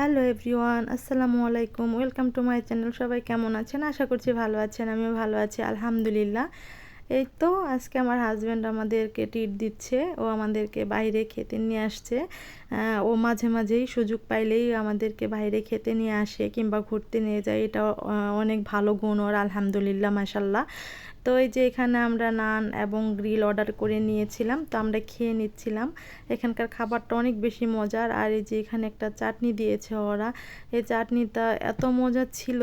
Hello everyone, আসসালামু আলাইকুম। Welcome to my channel. সবাই কেমন আছেন? আশা করছি ভালো আছেন, আমিও ভালো আছি, আলহামদুলিল্লাহ। এই তো, আজকে আমার হাজব্যান্ড আমাদেরকে টিট দিচ্ছে, ও আমাদেরকে বাইরে খেতে নিয়ে আসছে। ও মাঝে মাঝেই সুযোগ পাইলেই আমাদেরকে বাইরে খেতে নিয়ে আসে কিংবা ঘুরতে নিয়ে যায়। এটা অনেক ভালো গুণ ওর, আলহামদুলিল্লাহ মাসাল্লাহ তো এই যে এখানে আমরা নান এবং গ্রিল অর্ডার করে নিয়েছিলাম, তো আমরা খেয়ে নিচ্ছিলাম। এখানকার খাবারটা অনেক বেশি মজার। আর এই যে এখানে একটা চাটনি দিয়েছে ওরা। এই চাটনিটা এত মজা ছিল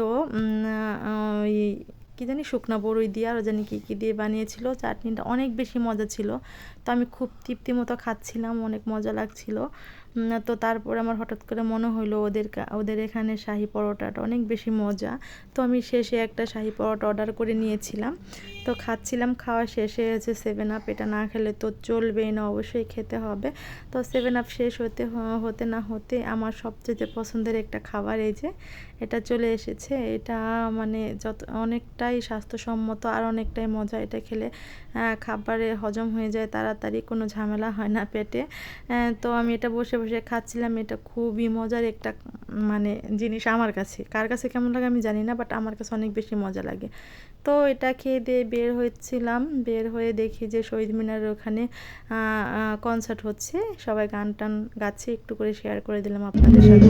কী জানি শুকনা বড়ই দিয়ে আরও জানি কী কী দিয়ে বানিয়েছিল। চাটনিটা অনেক বেশি মজা ছিল। তো আমি খুব তৃপ্তি মতো খাচ্ছিলাম, অনেক মজা লাগছিল। তো তারপর আমার হঠাৎ করে মনে হলো ওদের ওদের এখানে শাহি পরোটাটা অনেক বেশি মজা। তো আমি শেষে একটা শাহি পরোটা অর্ডার করে নিয়েছিলাম। তো খাচ্ছিলাম, খাওয়া শেষে হয়েছে সেভেন আপ এটা না খেলে তো চলবেই না, অবশ্যই খেতে হবে। তো সেভেন আপ শেষ হতে হতে না হতে আমার সবচেয়ে পছন্দের একটা খাবার এই যে, এটা চলে এসেছে। এটা মানে যত, অনেকটাই স্বাস্থ্যসম্মত আর অনেকটাই মজা। এটা খেলে খাবারে হজম হয়ে যায়, তাড়াতাড়ি কোনো ঝামেলা হয় না পেটে। তো আমি এটা বসে বসে খাচ্ছিলাম, এটা খুবই মজার একটা মানে জিনিস আমার কাছে। কার কাছে কেমন লাগে আমি জানি না বাট আমার কাছে অনেক বেশি মজা লাগে। তো এটা খেয়ে দিয়ে বের হয়েছিলাম বের হয়ে দেখি যে শহীদ মিনারের ওখানে কনসার্ট হচ্ছে। সবাই গান টান গাচ্ছে, একটু করে শেয়ার করে দিলাম আপনাদের সাথে।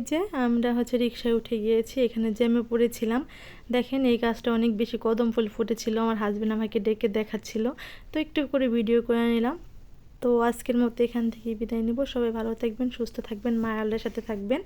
এই যে আমরা হচ্ছে রিক্সায় উঠে গিয়েছি, এখানে জ্যামে পড়েছিলাম। দেখেন এই গাছটা অনেক বেশি কদম ফুল ফুটেছিল, আমার হাজব্যান্ড আমাকে ডেকে দেখাচ্ছিল। তো একটু করে ভিডিও করে নিলাম। তো আজকের মতো এখান থেকে বিদায় নিব। সবাই ভালো থাকবেন, সুস্থ থাকবেন মায়ালের সাথে থাকবেন।